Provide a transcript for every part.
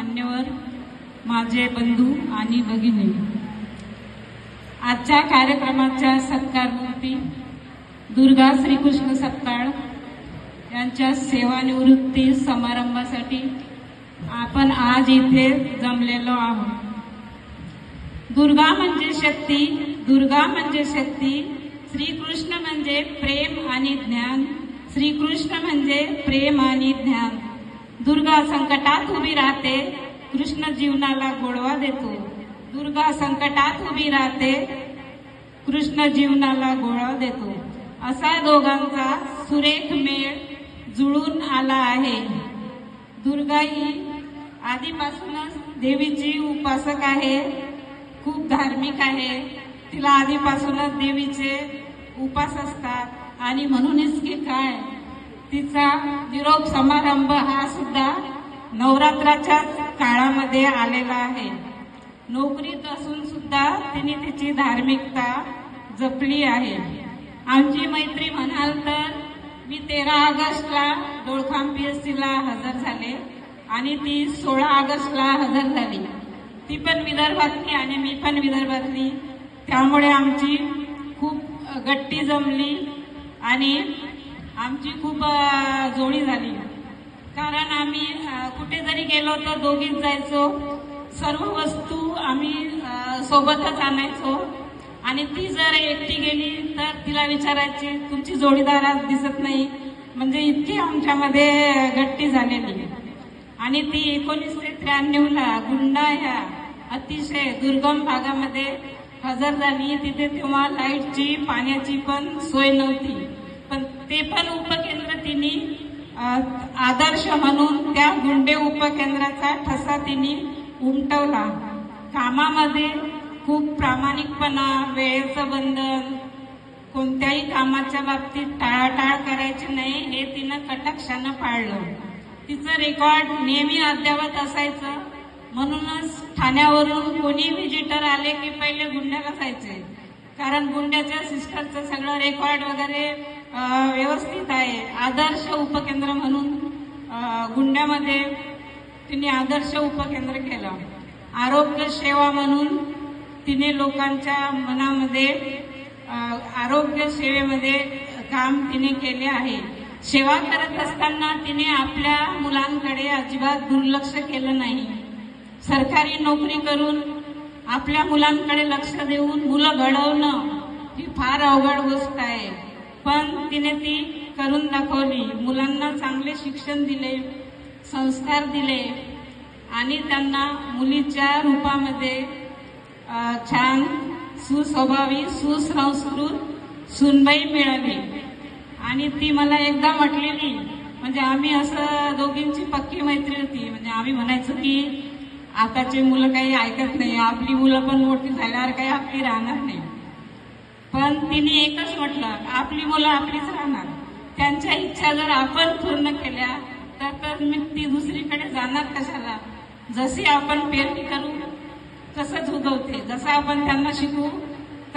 मान्यवर माझे बंधू आणि भगिनी. आजच्या कार्यक्रमाच्या सत्कारमूर्ती दुर्गा श्रीकृष्ण सत्ताळ यांच्या सेवानिवृत्ती समारंभासाठी आपण आज इथे जमलेलो आहोत. दुर्गा म्हणजे शक्ती दुर्गा म्हणजे शक्ती श्रीकृष्ण म्हणजे प्रेम आणि ज्ञान श्रीकृष्ण म्हणजे प्रेम आणि ज्ञान. दुर्गा संकटात उभी राहते कृष्ण जीवनाला गोडवा देतो. दुर्गा संकटात उभी राहते कृष्ण जीवनाला गोळा देतो. असा दोघांचा सुरेख मेळ जुळून आला आहे. दुर्गा ही आधीपासूनच देवीची उपासक आहे खूप धार्मिक आहे. तिला आधीपासूनच देवीचे उपास असतात आणि म्हणूनच की काय तिचा निरोप समारंभ हा सुद्धा नवरात्राच्या काळामध्ये आलेला आहे. नोकरीत असून सुद्धा तिने तिची धार्मिकता जपली आहे. आमची मैत्री म्हणाल तर मी तेरा ऑगस्टला डोळखाम पी एस सीला हजर झाले आणि ती सोळा ऑगस्टला हजर झाली. ती पण विदर्भातली आणि मी पण विदर्भातली. त्यामुळे आमची खूप गट्टी जमली आणि आमची खूप जोडी झाली. कारण आम्ही कुठे जरी गेलो तर दोघीच जायचो. सर्व वस्तू आम्ही सोबतच आणायचो. आणि ती जर एकटी गेली तर तिला विचारायची तुमची जोडीदार आज दिसत नाही. म्हणजे इतकी आमच्यामध्ये गट्टी झालेली. आणि ती एकोणीसशे त्र्याण्णवला गुंडा ह्या अतिशय दुर्गम भागामध्ये हजर झाली. तिथे तेव्हा लाईटची पाण्याची पण सोय नव्हती. ते पण उपकेंद्र तिने आदर्श म्हणून त्या गुंडे उपकेंद्राचा ठसा तिने उमटवला. कामामध्ये खूप प्रामाणिकपणा वेळेचं बंधन कोणत्याही कामाच्या बाबतीत टाळाटाळ करायची नाही हे तिनं कटाक्षानं पाळलं. तिचं रेकॉर्ड नेहमी अद्यावत असायचं म्हणूनच ठाण्यावरून कोणी व्हिजिटर आले की पहिले गुंड्याला जायचे कारण गुंड्याच्या सिस्टरचं सगळं रेकॉर्ड वगैरे आदर्श उपकेंद्र म्हणून गुंड्यामध्ये तिने आदर्श उपकेंद्र केलं. आरोग्य सेवा म्हणून तिने लोकांच्या मनामध्ये आरोग्य सेवेमध्ये काम तिने केले आहे. सेवा करत असताना तिने आपल्या मुलांकडे अजिबात दुर्लक्ष केलं नाही. सरकारी नोकरी करून आपल्या मुलांकडे लक्ष देऊन मुलं घडवणं ही फार अवघड गोष्ट आहे. पण तिने ती करून दाखवली. मुलांना चांगले शिक्षण दिले संस्कार दिले आणि त्यांना मुलीच्या रूपामध्ये छान सुस्वभावी सुसंस्कृत सुनबाई मिळाली. आणि ती मला एकदा म्हटलेली म्हणजे आम्ही असं दोघींची पक्की मैत्री होती. म्हणजे आम्ही म्हणायचो की आताची मुलं काही ऐकत नाही आपली मुलं पण मोठी झाल्यावर काही आपली राहणार नाही. पण तिने एकच म्हटलं आपली मुलं आपलीच राहणार. त्यांच्या इच्छा जर आपण पूर्ण केल्या तर तर मी ती दुसरीकडे जाणार कशाला? जशी आपण पेरणी करू तसंच उगवते. जसं आपण त्यांना शिकू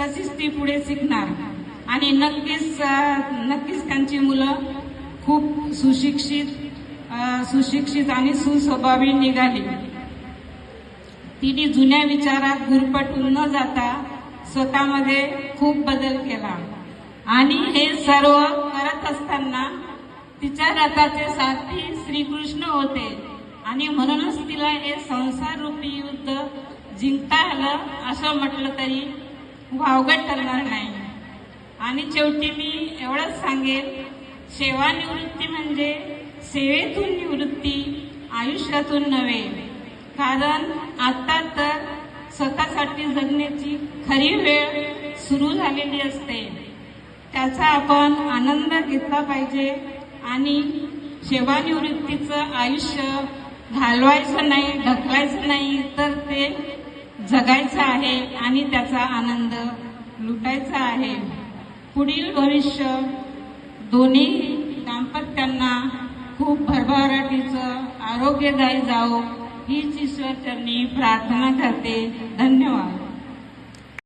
तशीच ती पुढे शिकणार. आणि नक्कीच नक्कीच त्यांची मुलं खूप सुशिक्षित सुशिक्षित आणि सुस्वभावी निघाली. तिने जुन्या विचारात गुरपटून न जाता स्वतःमध्ये खूप बदल केला. आणि हे सर्व असताना तिच्या रथाचे साथी श्रीकृष्ण होते. आणि म्हणूनच तिला हे संसार रूपी युद्ध जिंकता आलं असं म्हटलं तरी वावगट ठरणार नाही. आणि शेवटी मी एवढंच सांगेन सेवानिवृत्ती म्हणजे सेवेतून निवृत्ती आयुष्यातून नव्हे. कारण आता तर स्वतःसाठी जगण्याची खरी वेळ सुरू झालेली असते. त्याचा आपण आनंद घेतला पाहिजे आणि सेवानिवृत्तीचं आयुष्य घालवायचं नाही ढकलायचं नाही तर ते जगायचं आहे आणि त्याचा आनंद लुटायचा आहे. पुढील भविष्य दोन्ही दाम्पत्यांना खूप भरभराटीचं आरोग्यदायी जावो हीच ईश्वरचरणी प्रार्थना करते. धन्यवाद.